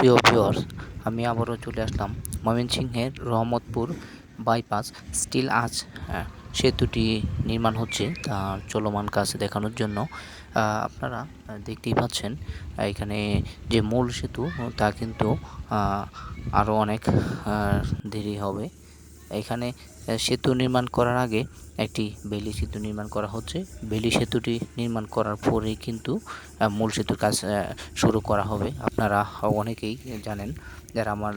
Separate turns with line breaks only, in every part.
সুপ্রিয় ভিউয়ার্স আমি আবারও চলে আসলাম ময়মনসিংহের রহমতপুর বাইপাস। স্টিল আজ আহ, সেতুটি নির্মাণ হচ্ছে তার চলমান কাজ দেখানোর জন্য। আপনারা দেখতেই পাচ্ছেন এখানে যে মূল সেতু তা কিন্তু আরও অনেক দেরি হবে। এখানে সেতু নির্মাণ করার আগে একটি বেলি সেতু নির্মাণ করা হচ্ছে। বেলি সেতুটি নির্মাণ করার পরেই কিন্তু মূল সেতুর কাজ শুরু করা হবে। আপনারা অনেকেই জানেন, যারা আমার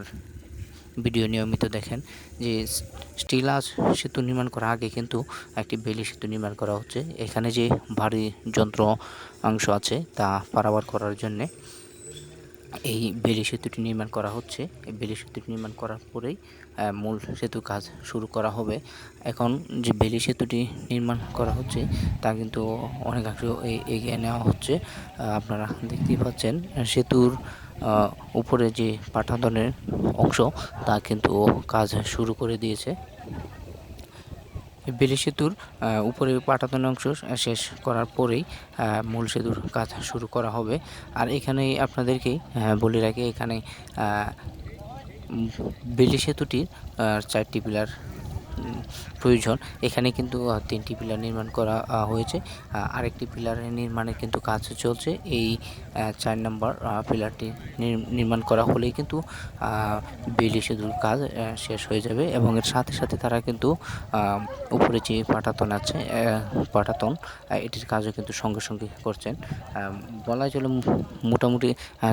ভিডিও নিয়মিত দেখেন, যে স্টিল আজ সেতু নির্মাণ করার আগে কিন্তু একটি বেলি সেতু নির্মাণ করা হচ্ছে। এখানে যে ভারী যন্ত্র অংশ আছে, তা পারাবার করার জন্যে এই বেলি সেতুটি নির্মাণ করা হচ্ছে। এই বেলি সেতুটি নির্মাণ করার পরেই মূল সেতু কাজ শুরু করা হবে। এখন যে বেলি সেতুটি নির্মাণ করা হচ্ছে, তা কিন্তু অনেকাংশ এগিয়ে নেওয়া হচ্ছে। আপনারা দেখতেই পাচ্ছেন সেতুর উপরে যে পাঠাতনের অংশ, তা কিন্তু কাজ শুরু করে দিয়েছে। বেলি সেতুর উপরে পাটাতন অংশ শেষ করার পরেই মূল সেতুর কাজ শুরু করা হবে। আর এখানে আপনাদেরকে বলে রাখি, এখানে বেলি সেতুটির চারটি পিলার প্রয়োজন। এখানে কিন্তু তিনটি পিলার নির্মাণ করা হয়েছে। আরেকটি পিলারের নির্মাণের কিন্তু কাজ চলছে। এই চার নম্বর পিলারটি নির্মাণ করা হলেই কিন্তু বেলি সেতুর কাজ শেষ হয়ে যাবে এবং এর সাথে সাথে তারা কিন্তু উপরে যে পাটাতন আছে পাটাতন এটির কাজও কিন্তু সঙ্গে সঙ্গে করছেন। বলা চলে মোটামুটি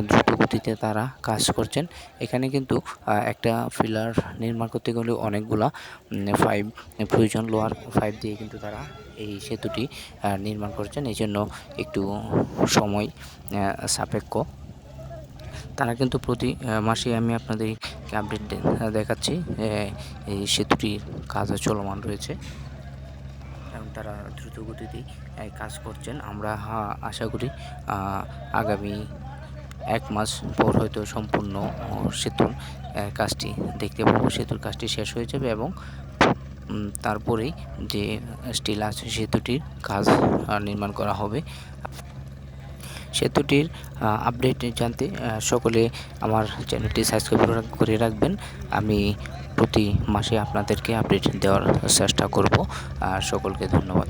দ্রুত গতিতে তারা কাজ করছেন। এখানে কিন্তু একটা পিলার নির্মাণ করতে গেলে অনেকগুলা ফাইভ প্রয়োজন লোয়ার ফাইভ দিয়ে কিন্তু তারা এই সেতুটি নির্মাণ করছেন। এই জন্য একটু সময় সাপেক্ষ। তারা কিন্তু প্রতি মাসে আমি আপনাদের আপডেট দেখাচ্ছি এই সেতুটির কাজ চলমান রয়েছে। এবং তারা দ্রুত গতিতেই কাজ করছেন। আমরা আশা করি আগামী এক মাস পর হয়তো সম্পূর্ণ সেতুর কাজটি দেখতে পাবো। সেতুর কাজটি শেষ হয়ে যাবে এবং তারপরেই যে স্টিল আছে, সেতুটির কাজ নির্মাণ করা হবে। সেতুটির আপডেট জানতে সকলে আমার চ্যানেলটি সাবস্ক্রাইব করে রাখবেন। আমি প্রতি মাসে আপনাদেরকে আপডেট দেওয়ার চেষ্টা করব। আর সকলকে ধন্যবাদ।